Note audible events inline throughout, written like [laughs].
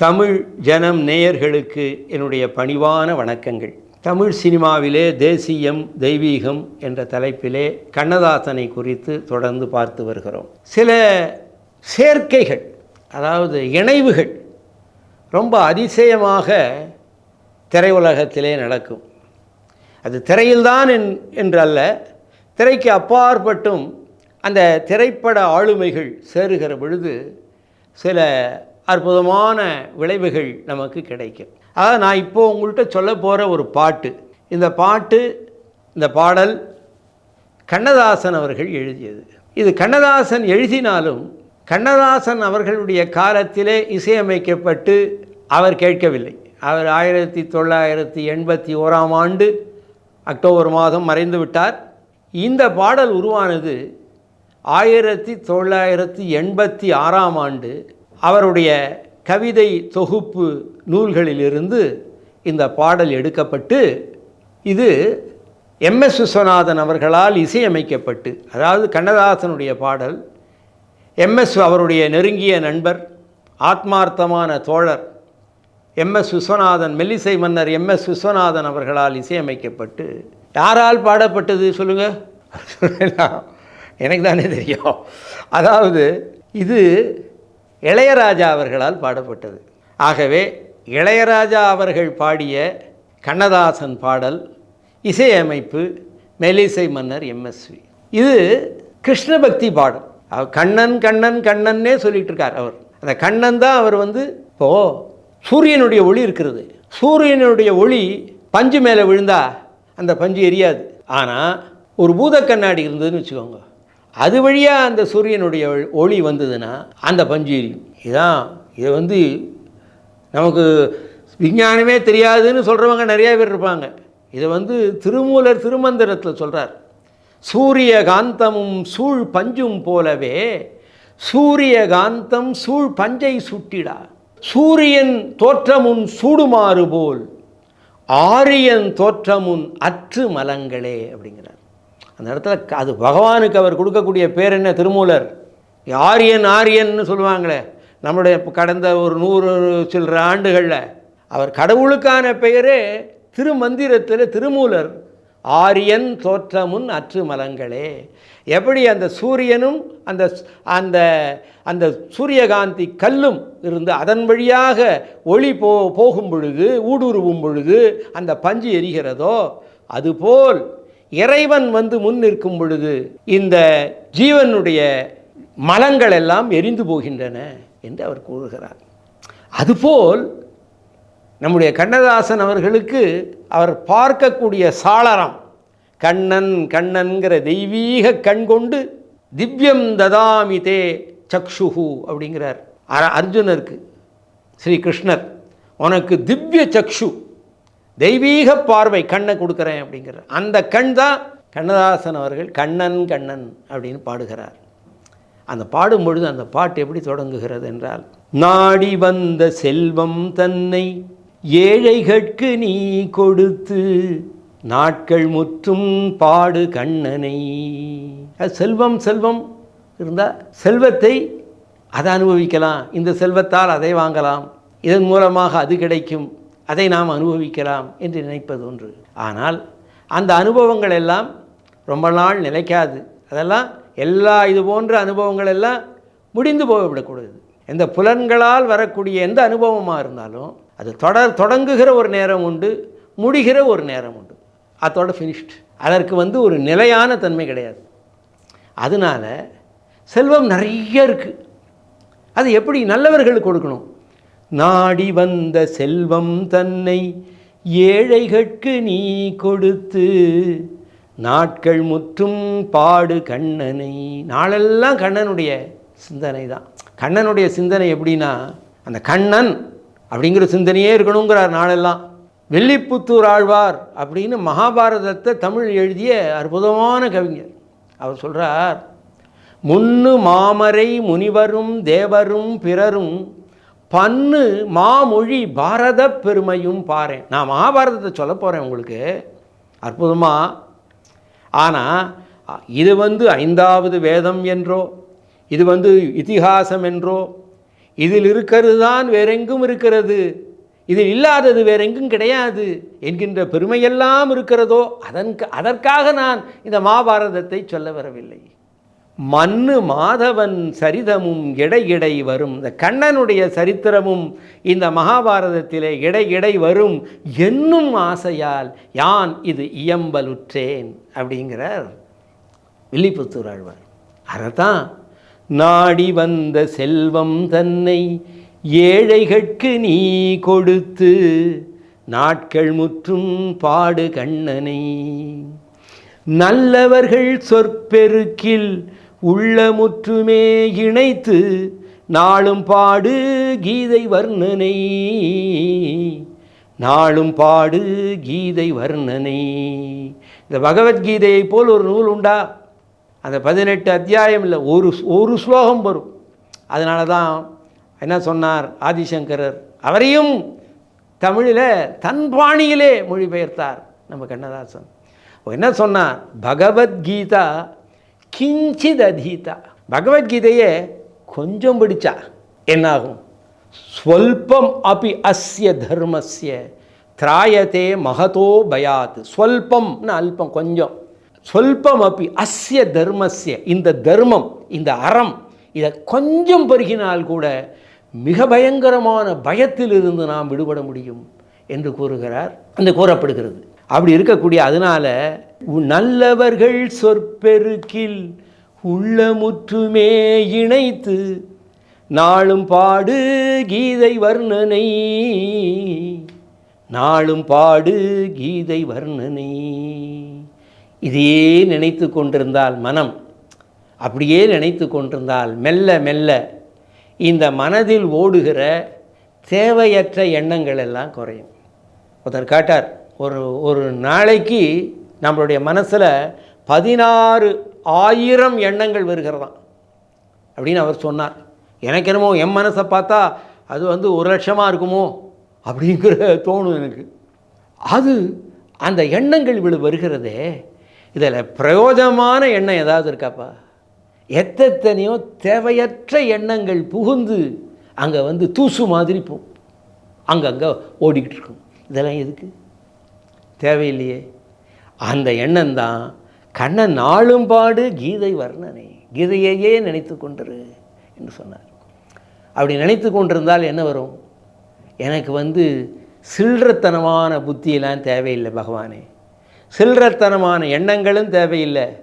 தமிழ் ஜனம் நேயர்களுக்கு என்னுடைய பணிவான வணக்கங்கள். தமிழ் சினிமாவிலே தேசியம் தெய்வீகம் என்ற தலைப்பிலே கண்ணதாசனை குறித்து தொடர்ந்து பார்த்து வருகிறோம். சில சேர்க்கைகள் அதாவது இணைவுகள் ரொம்ப அதிசயமாக திரையுலகத்திலே நடக்கும். அது திரையில்தான் என் என்றல்ல திரைக்கு அப்பாற்பட்டும் அந்த திரைப்பட ஆளுமைகள் சேருகிற பொழுது சில அற்புதமான விளைவுகள் நமக்கு கிடைக்கும். அதாவது நான் இப்போது உங்கள்கிட்ட சொல்ல போகிற ஒரு பாட்டு. இந்த பாட்டு இந்த பாடல் கண்ணதாசன் அவர்கள் எழுதியது. இது கண்ணதாசன் எழுதினாலும் கண்ணதாசன் அவர்களுடைய காலத்திலே இசையமைக்கப்பட்டு அவர் கேட்கவில்லை. அவர் ஆயிரத்தி தொள்ளாயிரத்தி எண்பத்தி ஓராம் ஆண்டு அக்டோபர் மாதம் மறைந்து விட்டார். இந்த பாடல் உருவானது ஆயிரத்தி தொள்ளாயிரத்தி எண்பத்தி ஆறாம் ஆண்டு அவருடைய கவிதை தொகுப்பு நூல்களிலிருந்து இந்த பாடல் எடுக்கப்பட்டு இது எம். எஸ். விஸ்வநாதன் அவர்களால் இசையமைக்கப்பட்டு அதாவது கண்ணதாசனுடைய பாடல் எம்எஸ் அவருடைய நெருங்கிய நண்பர் ஆத்மார்த்தமான தோழர் எம்எஸ் விஸ்வநாதன் மெல்லிசை மன்னர் எம்எஸ் விஸ்வநாதன் அவர்களால் இசையமைக்கப்பட்டு யாரால் பாடப்பட்டது சொல்லுங்கள் [laughs] எனக்கு தானே தெரியும். அதாவது இது இளையராஜா அவர்களால் பாடப்பட்டது. ஆகவே இளையராஜா அவர்கள் பாடிய கண்ணதாசன் பாடல் இசையமைப்பு மெலிசை மன்னர் எம்எஸ்வி இது கிருஷ்ண பக்தி பாடல். அவர் கண்ணன் கண்ணன் கண்ணன்னே சொல்லிட்டு இருக்கார் அவர். அந்த கண்ணன் தான் அவர் வந்து இப்போது சூரியனுடைய ஒளி இருக்கிறது. சூரியனுடைய ஒளி பஞ்சு மேலே விழுந்தா அந்த பஞ்சு எரியாது. ஆனால் ஒரு பூத கண்ணாடி இருந்ததுன்னு வச்சுக்கோங்க. அது வழியாக அந்த சூரியனுடைய ஒளி வந்ததுன்னா அந்த பஞ்சு எரியும் இதான் இதை வந்து நமக்கு விஞ்ஞானமே தெரியாதுன்னு சொல்கிறவங்க நிறைய பேர் இருப்பாங்க. இதை வந்து திருமூலர் திருமந்திரத்தில் சொல்கிறார் சூரிய காந்தமும் சூழ் பஞ்சும் போலவே சூரிய காந்தம் சூழ் பஞ்சை சுட்டிடா. சூரியன் தோற்றமுன் சூடுமாறு போல் ஆரியன் தோற்றமுன் அற்று மலங்களே அப்படிங்கிறார். அந்த இடத்துல அது பகவானுக்கு அவர் கொடுக்கக்கூடிய பேர் என்ன? திருமூலர். ஆரியன் ஆரியன்னு சொல்லுவாங்களே. நம்முடைய கடந்த ஒரு நூறு சில்லற ஆண்டுகளில் அவர் கடவுளுக்கான பெயரே திருமந்திரத்தில் திருமூலர். ஆரியன் தோற்றமுன் அற்று மலங்களே. எப்படி அந்த சூரியனும் அந்த அந்த அந்த சூரியகாந்தி கல்லும் இருந்து அதன் வழியாக ஒளி போ போகும் பொழுது ஊடுருவும் பொழுது அந்த பஞ்சு எரிகிறதோ அதுபோல் இறைவன் வந்து முன் நிற்கும் பொழுது இந்த ஜீவனுடைய மலங்கள் எல்லாம் எரிந்து போகின்றன என்று அவர் கூறுகிறார். அதுபோல் நம்முடைய கண்ணதாசன் அவர்களுக்கு அவர் பார்க்கக்கூடிய சாளரம் கண்ணன் கண்ணன்கிற தெய்வீக கண் கொண்டு திவ்யம் ததாமி தே சக்ஷுஹு அப்படிங்கிறார். அர்ஜுனருக்கு ஸ்ரீ கிருஷ்ணர் உனக்கு திவ்ய சக்ஷு தெய்வீக பார்வை கண்ணை கொடுக்குறேன் அப்படிங்கிற அந்த கண் தான் கண்ணதாசன் அவர்கள் கண்ணன் கண்ணன் அப்படின்னு பாடுகிறார். அந்த பாடும் பொழுது அந்த பாட்டு எப்படி தொடங்குகிறது என்றால் நாடி வந்த செல்வம் தன்னை ஏழைகட்கு நீ கொடுத்து நாட்கள் முற்றும் பாடு கண்ணனை. செல்வம் செல்வம் இருந்தால் செல்வத்தை அதை அனுபவிக்கலாம். இந்த செல்வத்தால் அதை வாங்கலாம். இதன் மூலமாக அது கிடைக்கும். அதை நாம் அனுபவிக்கலாம் என்று நினைப்பது ஒன்று. ஆனால் அந்த அனுபவங்கள் எல்லாம் ரொம்ப நாள் நிலைக்காது. அதெல்லாம் எல்லா இது போன்ற அனுபவங்கள் எல்லாம் முடிந்து போய்விடக்கூடாது. எந்த புலன்களால் வரக்கூடிய எந்த அனுபவமாக இருந்தாலும் அது தொடர் தொடங்குகிற ஒரு நேரம் உண்டு முடிகிற ஒரு நேரம் உண்டு. அதோட ஃபினிஷ்ட் அதற்கு வந்து ஒரு நிலையான தன்மை கிடையாது. அதனால் செல்வம் நிறைய இருக்குது அது எப்படி நல்லவர்களுக்கு கொடுக்கணும்? நாடி வந்த செல்வம் தன்னை ஏழைகட்கு நீ கொடுத்து நாட்கள் முற்றும் பாடு கண்ணனை. நாளெல்லாம் கண்ணனுடைய சிந்தனை தான் கண்ணனுடைய சிந்தனை எப்படின்னா அந்த கண்ணன் அப்படிங்கிற சிந்தனையே இருக்கணுங்கிறார் நாளெல்லாம். வெள்ளிப்புத்தூர் ஆழ்வார் அப்படின்னு மகாபாரதத்தை தமிழ் எழுதிய அற்புதமான கவிஞர். அவர் சொல்கிறார் முன்னு மாமரை முனிவரும் தேவரும் பிறரும் பன்னு மாமொழி பாரத பெருமையும் பாரேன். நான் மகாபாரதத்தை சொல்ல போகிறேன் உங்களுக்கு. அற்புதமாக ஆனால் இது வந்து ஐந்தாவது வேதம் என்றோ இது வந்து இத்திகாசம் என்றோ இதில் இருக்கிறது தான் வேறெங்கும் இருக்கிறது. இதில் இல்லாதது வேறெங்கும் கிடையாது என்கின்ற பெருமையெல்லாம் இருக்கிறதோ அதன் அதற்காக நான் இந்த மகாபாரதத்தை சொல்ல வரவில்லை. மண்ணு மாதவன் சரிதமும் இடை இடை வரும். இந்த கண்ணனுடைய சரித்திரமும் இந்த மகாபாரதத்திலே இடை இடை வரும் என்னும் ஆசையால் யான் இது இயம்பலுற்றேன் அப்படிங்கிறார் வில்லிபுத்தூர் ஆழ்வார். அதைத்தான் நாடி வந்த செல்வம் தன்னை ஏழைகட்கு நீ கொடுத்து நாட்கள் முற்றும் பாடு கண்ணனை. நல்லவர்கள் சொற்பெருக்கில் உள்ளமுற்றுமே இணைத்து நாளும் பாடு கீதை வர்ணனை. நாளும் பாடு கீதை வர்ணனை. இந்த பகவத்கீதையை போல் ஒரு நூல் உண்டா? அந்த பதினெட்டு அத்தியாயம் இல்லை ஒரு ஒரு ஸ்லோகம் வரும். அதனால தான் என்ன சொன்னார் ஆதிசங்கரர்? அவரையும் தமிழில் தன் பாணியிலே மொழிபெயர்த்தார் நம்ம கண்ணதாசன். என்ன சொன்னார்? பகவத்கீதா கிஞ்சித் அதீதா. பகவத்கீதையே கொஞ்சம் படித்தா என்னாகும்? ஸ்வல்பம் அபி அஸ்ய தர்மஸ்ய திராயத்தே மகதோ பயாத். ஸ்வல்பம்னு அல்பம் கொஞ்சம். ஸ்வல்பம் அப்பி அஸ்ய தர்மஸ்ய இந்த தர்மம் இந்த அறம் இதை கொஞ்சம் பெருகினால் கூட மிக பயங்கரமான பயத்திலிருந்து நாம் விடுபட முடியும் என்று கூறுகிறார். என்று கூறப்படுகிறது. அப்படி இருக்கக்கூடிய அதனால் நல்லவர்கள் சொற்பெருக்கில் உள்ளமுற்றுமே இணைத்து நாளும் பாடு கீதை வர்ணனை. நாளும் பாடு கீதை வர்ணனை. இதையே நினைத்து கொண்டிருந்தால் மனம் அப்படியே நினைத்து கொண்டிருந்தால் மெல்ல மெல்ல இந்த மனதில் ஓடுகிற தேவையற்ற எண்ணங்கள் எல்லாம் குறையும். ஒருத்தர் காட்டார் ஒரு ஒரு நாளைக்கு நம்மளுடைய மனசில் பதினாறு ஆயிரம் எண்ணங்கள் வருகிறதாம். அப்படின்னு அவர் சொன்னார். எனக்கு என்னமோ என் மனசை பார்த்தா அது வந்து ஒரு லட்சமாக இருக்குமோ அப்படிங்கிற தோணும் எனக்கு. அது அந்த எண்ணங்கள் இவ்வளவு வருகிறதே. இதில் பிரயோஜனமான எண்ணம் ஏதாவது இருக்காப்பா? எத்தனையோ தேவையற்ற எண்ணங்கள் புகுந்து அங்கே வந்து தூசு மாதிரி போ அங்கங்கே ஓடிக்கிட்டு இருக்கும். இதெல்லாம் எதுக்கு? தேவையில்லையே. அந்த எண்ணம் தான் கண்ணன் நாளும் பாடு கீதை வர்ணனை கீதையையே நினைத்து கொண்டிரு என்று சொன்னார். அப்படி நினைத்து கொண்டிருந்தால் என்ன வரும்? எனக்கு வந்து சில்லறத்தனமான புத்தியெல்லாம் தேவையில்லை பகவானே. சில்லறத்தனமான எண்ணங்களும் தேவையில்லை.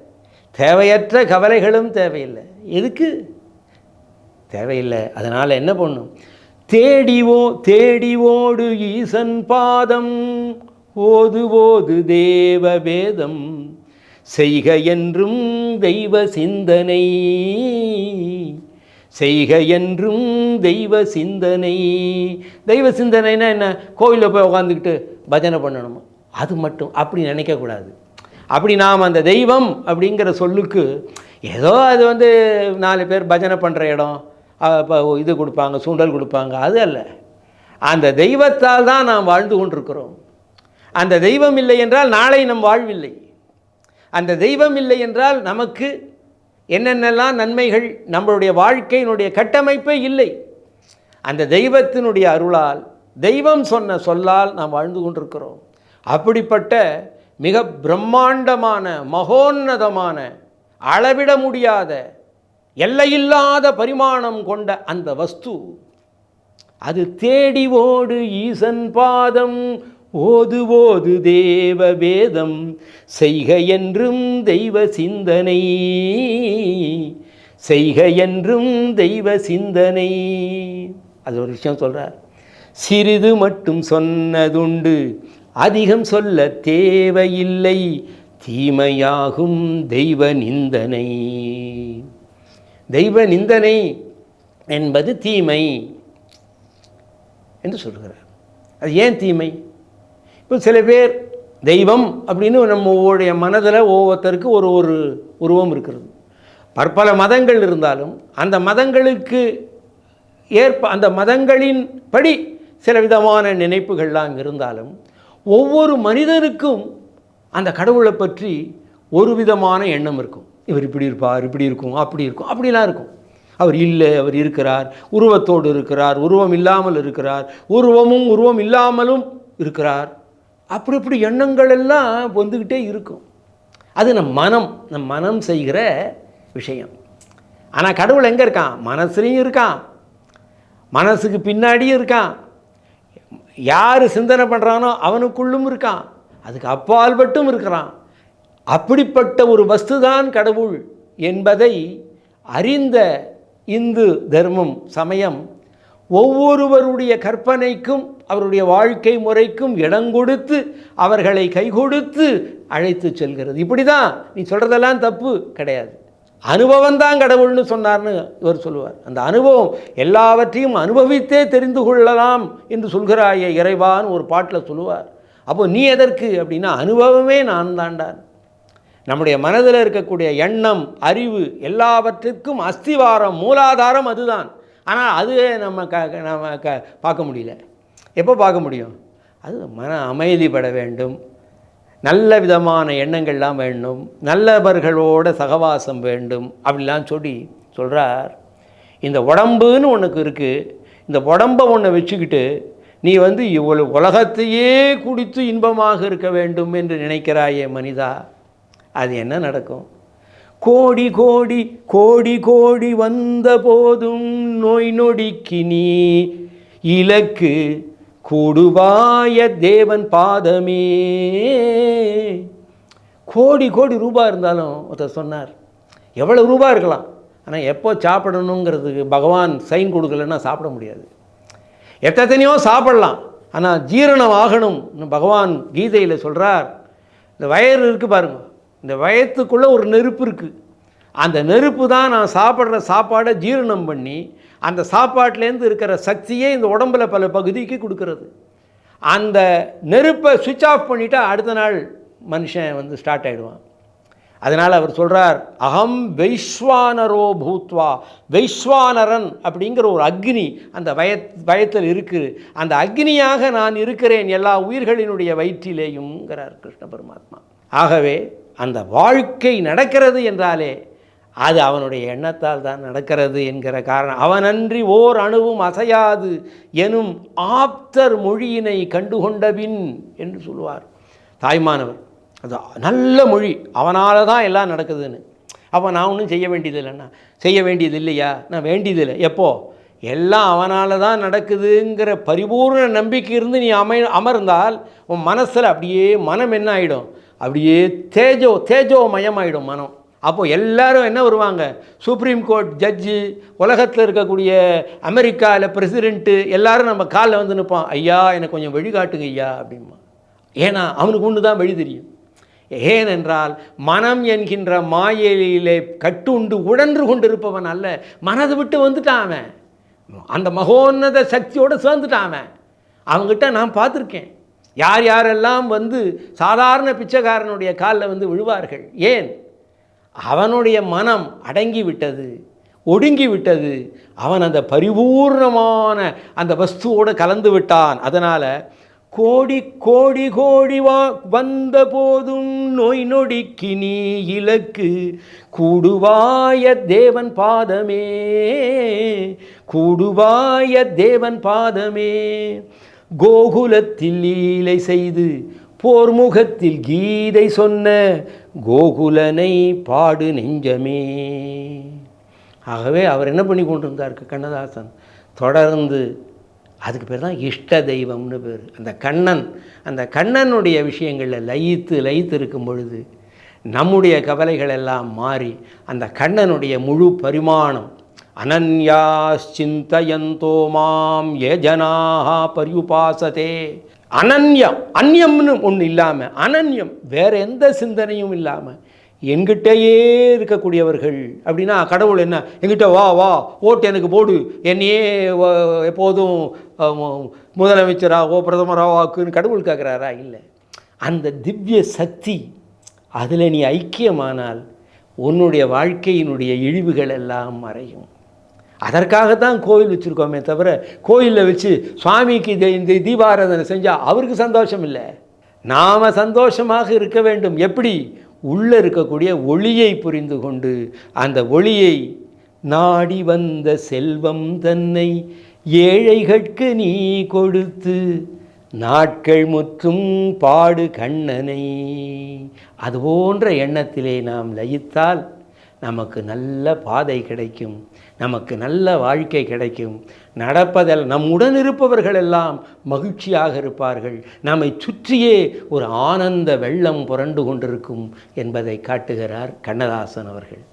தேவையற்ற கவலைகளும் தேவையில்லை. எதுக்கு? தேவையில்லை. அதனால் என்ன பண்ணும்? தேடிவோ தேடிவோடு ஈசன் பாதம் ஓது ஓது தேவ வேதம் செய்க என்றும் தெய்வ சிந்தனை. செய்க என்றும் தெய்வ சிந்தனை. தெய்வ சிந்தனைனா என்ன? கோவிலில் போய் உட்காந்துக்கிட்டு பஜனை பண்ணணுமா? அது மட்டும். அப்படி நினைக்கக்கூடாது. அப்படி நாம் அந்த தெய்வம் அப்படிங்கிற சொல்லுக்கு ஏதோ அது வந்து நாலு பேர் பஜனை பண்ணுற இடம் இப்போ இது கொடுப்பாங்க சுண்டல் கொடுப்பாங்க அது அல்ல. அந்த தெய்வத்தால் தான் நாம் வாழ்ந்து கொண்டிருக்கிறோம். அந்த தெய்வம் இல்லை என்றால் நாளை நம் வாழ்வில்லை. அந்த தெய்வம் இல்லை என்றால் நமக்கு என்னென்னலாம் நன்மைகள் நம்மளுடைய வாழ்க்கையினுடைய கட்டமைப்பே இல்லை. அந்த தெய்வத்தினுடைய அருளால் தெய்வம் சொன்ன சொல்லால் நாம் வாழ்ந்து கொண்டிருக்கிறோம். அப்படிப்பட்ட மிக பிரம்மாண்டமான மகோன்னதமான அளவிட முடியாத எல்லையில்லாத பரிமாணம் கொண்ட அந்த வஸ்து அது தேடி ஓடு ஈசன் பாதம் ஓது ஓது தேவ வேதம் செய்க என்றும் தெய்வ சிந்தனை. செய்க என்றும் தெய்வ சிந்தனை. அது ஒரு விஷயம் சொல்கிறார் சிறிது மட்டும் சொன்னதுண்டு. அதிகம் சொல்ல தேவையில்லை. தீமையாகும் தெய்வ நிந்தனை. தெய்வ நிந்தனை என்பது தீமை என்று சொல்கிறார். அது ஏன் தீமை? இப்போ சில பேர் தெய்வம் அப்படின்னு நம்மளுடைய மனதில் ஒவ்வொருத்தருக்கு ஒரு ஒரு உருவம் இருக்கிறது. பற்பல மதங்கள் இருந்தாலும் அந்த மதங்களுக்கு ஏற்ப அந்த மதங்களின் படி சில விதமான நினைப்புகள்லாம் இருந்தாலும் ஒவ்வொரு மனிதனுக்கும் அந்த கடவுளை பற்றி ஒரு விதமான எண்ணம் இருக்கும். இவர் இப்படி இருப்பார் இப்படி இருக்கும் அப்படி இருக்கும் அப்படிலாம் இருக்கும். அவர் இல்லை அவர் இருக்கிறார் உருவத்தோடு இருக்கிறார் உருவம் இல்லாமல் இருக்கிறார் உருவமும் உருவம் இல்லாமலும் இருக்கிறார். அப்படி இப்படி எண்ணங்கள் எல்லாம் வந்துக்கிட்டே இருக்கும். அது நம் மனம் நம் மனம் செய்கிற விஷயம். ஆனால் கடவுள் எங்கே இருக்கான்? மனசுலையும் இருக்கான். மனசுக்கு பின்னாடியும் இருக்கான். யார் சிந்தனை பண்ணுறானோ அவனுக்குள்ளும் இருக்கான். அதுக்கு அப்பால் மட்டும் இருக்கிறான். அப்படிப்பட்ட ஒரு வஸ்துதான் கடவுள் என்பதை அறிந்த இந்து தர்மம் சமயம் ஒவ்வொருவருடைய கற்பனைக்கும் அவருடைய வாழ்க்கை முறைக்கும் இடம் கொடுத்து அவர்களை கை கொடுத்து அழைத்து செல்கிறது. இப்படி தான் நீ சொல்கிறதெல்லாம் தப்பு கிடையாது. அனுபவம் தான் கடவுள்னு சொன்னார்னு இவர் சொல்லுவார். அந்த அனுபவம் எல்லாவற்றையும் அனுபவித்தே தெரிந்து கொள்ளலாம் என்று சொல்கிறாயே இறைவான்னு ஒரு பாட்டில் சொல்லுவார். அப்போ நீ எதற்கு அப்படின்னா அனுபவமே நான் தாண்டான். நம்முடைய மனதில் இருக்கக்கூடிய எண்ணம் அறிவு எல்லாவற்றுக்கும் அஸ்திவாரம் மூலாதாரம் அதுதான். ஆனால் அதுவே நம்ம க நம்ம க பார்க்க முடியல. எப்போ பார்க்க முடியும்? அது மன அமைதிப்பட வேண்டும். நல்ல விதமான எண்ணங்கள்லாம் வேண்டும். நல்லவர்களோட சகவாசம் வேண்டும். அப்படிலாம் சொல்லி சொல்கிறார் இந்த உடம்புன்னு உனக்கு இருக்குது இந்த உடம்பை ஒன்று வச்சுக்கிட்டு நீ வந்து இவ்வளவு உலகத்தையே குடித்து இன்பமாக இருக்க வேண்டும் என்று நினைக்கிறாயே மனிதா. அது என்ன நடக்கும்? கோடி கோடி கோடி கோடி வந்த போதும் நோய் நொடிக்கு நீ. இலக்கு கூடுவாய தேவன் பாதமே. கோடி கோடி ரூபாய் இருந்தாலும் ஒருத்தர் சொன்னார் எவ்வளோ ரூபாய் இருக்கலாம். ஆனால் எப்போ சாப்பிடணுங்கிறதுக்கு பகவான் சைன் கொடுக்கலன்னா சாப்பிட முடியாது. எத்தனையோ சாப்பிடலாம். ஆனால் ஜீரணம் ஆகணும்னு பகவான் கீதையில் சொல்கிறார் இந்த வயறு இருக்குது பாருங்கள் இந்த வயத்துக்குள்ளே ஒரு நெருப்பு இருக்குது அந்த நெருப்பு தான் நான் சாப்பிட்ற சாப்பாடை ஜீரணம் பண்ணி அந்த சாப்பாட்டிலேருந்து இருக்கிற சக்தியே இந்த உடம்புல பல பகுதிக்கு கொடுக்கறது. அந்த நெருப்பை சுவிட்ச் ஆஃப் பண்ணிட்டா அடுத்த நாள் மனுஷன் வந்து ஸ்டார்ட் ஆகிடுவான் அதனால் அவர் சொல்கிறார் அகம் வைஸ்வானரோ பூத்வா. வைஸ்வானரன் அப்படிங்கிற ஒரு அக்னி அந்த வய வயத்தில் இருக்குது அந்த அக்னியாக நான் இருக்கிறேன் எல்லா உயிர்களினுடைய வயிற்றிலேயும்ங்கிறார் கிருஷ்ண பரமாத்மா. ஆகவே அந்த வாழ்க்கை நடக்கிறது என்றாலே அது அவனுடைய எண்ணத்தால் தான் நடக்கிறது என்கிற காரணம். அவனன்றி ஓர் அணுவும் அசையாது எனும் ஆப்தர் மொழியினை கண்டுகொண்டபின் என்று சொல்லுவார். தாய்மானவர் அது நல்ல மொழி அவனால் தான் எல்லாம் நடக்குதுன்னு. அப்போ நான் ஒன்றும் செய்ய வேண்டியது இல்லைண்ணா செய்ய வேண்டியது இல்லையா? நான் வேண்டியதில்லை எப்போ? எல்லாம் அவனால் தான் நடக்குதுங்கிற பரிபூர்ண நம்பிக்கை இருந்து நீ அமை அமர்ந்தால் உன் மனசில் அப்படியே மனம் என்ன ஆகிடும் அப்படியே தேஜோ தேஜோமயமாயிடும் மனம். அப்போது எல்லாரும் என்ன வருவாங்க? சுப்ரீம் கோர்ட் ஜட்ஜு உலகத்தில் இருக்கக்கூடிய அமெரிக்காவில் பிரசிடெண்ட்டு எல்லாரும் நம்ம காலில் வந்து நிற்பான் ஐயா எனக்கு கொஞ்சம் வழிகாட்டுங்க ஐயா அப்படிம்பா ஏன்னா அவனுக்கு ஒன்று தான் வழி தெரியும். ஏனென்றால் மனம் என்கின்ற மாயையிலே கட்டுண்டு உழன்று கொண்டிருப்பவன் அல்ல. மனதை விட்டு வந்துட்டான் அவன். அந்த மகோன்னத சக்தியோடு சேர்ந்துட்டான் அவன். அவங்ககிட்ட நான் பார்த்துருக்கேன். யார் யாரெல்லாம் வந்து சாதாரண பிச்சைக்காரனுடைய காலில் வந்து விழுவார்கள்? ஏன்? அவனுடைய மனம் அடங்கி விட்டது ஒடுங்கி விட்டது அவன் அந்த பரிபூர்ணமான அந்த வஸ்துவோடு கலந்து விட்டான். அதனால் கோடி கோடி கோடி வா வந்த போதும் நோய் நொடிக்கு நீ இலக்கு. கூடுவாய தேவன் பாதமே கூடுவாய தேவன் பாதமே. கோகுலத்தில் லீலை செய்து போர்முகத்தில் கீதை சொன்ன கோகுலனை பாடு நெஞ்சமே. ஆகவே அவர் என்ன பண்ணி கொண்டிருந்தார் கண்ணதாசன். தொடர்ந்து அதுக்கு பேர் தான் இஷ்ட தெய்வம்னு பேர். அந்த கண்ணன் அந்த கண்ணனுடைய விஷயங்களில் லயித்து லயித்து இருக்கும் பொழுது நம்முடைய கவலைகள் எல்லாம் மாறி அந்த கண்ணனுடைய முழு பரிமாணம் அனன்யாச்சிந்தயந்தோ மாம் ஏ ஜனாக பரியுபாசதே. அனன்யம் அந்யம்னு ஒன்று இல்லாமல் அனன்யம் வேறு எந்த சிந்தனையும் இல்லாமல் என்கிட்டயே இருக்கக்கூடியவர்கள் அப்படின்னா கடவுள் என்ன? என்கிட்ட வா வா ஓட்டு எனக்கு போடு. என்னையே எப்போதும் முதலமைச்சராகவோ பிரதமராகவோ ஆக்குன்னு கடவுள் கேட்குறாரா இல்லை. அந்த திவ்ய சக்தி அதில் நீ ஐக்கியமானால் உன்னுடைய வாழ்க்கையினுடைய இழிவுகள் எல்லாம் மறையும். அதற்காகத்தான் கோயில் வச்சுருக்கோமே தவிர கோயிலில் வச்சு சுவாமிக்கு இந்த தீபாராதனை செஞ்சால் அவருக்கு சந்தோஷம் இல்லை நாம் சந்தோஷமாக இருக்க வேண்டும். எப்படி? உள்ளே இருக்கக்கூடிய ஒளியை புரிந்து கொண்டு அந்த ஒளியை நாடி வந்த செல்வம் தன்னை ஏழைகட்கு நீ கொடுத்து நாட்கள் முற்றும் பாடு கண்ணனை. அது போன்ற எண்ணத்திலே நாம் லயித்தால் நமக்கு நல்ல பாதை கிடைக்கும். நமக்கு நல்ல வாழ்க்கை கிடைக்கும். நடப்பதல் நம்முடன் இருப்பவர்கள் எல்லாம் மகிழ்ச்சியாக இருப்பார்கள். நம்மை சுற்றியே ஒரு ஆனந்த வெள்ளம் புரண்டு கொண்டிருக்கும் என்பதை காட்டுகிறார் கண்ணதாசன் அவர்கள்.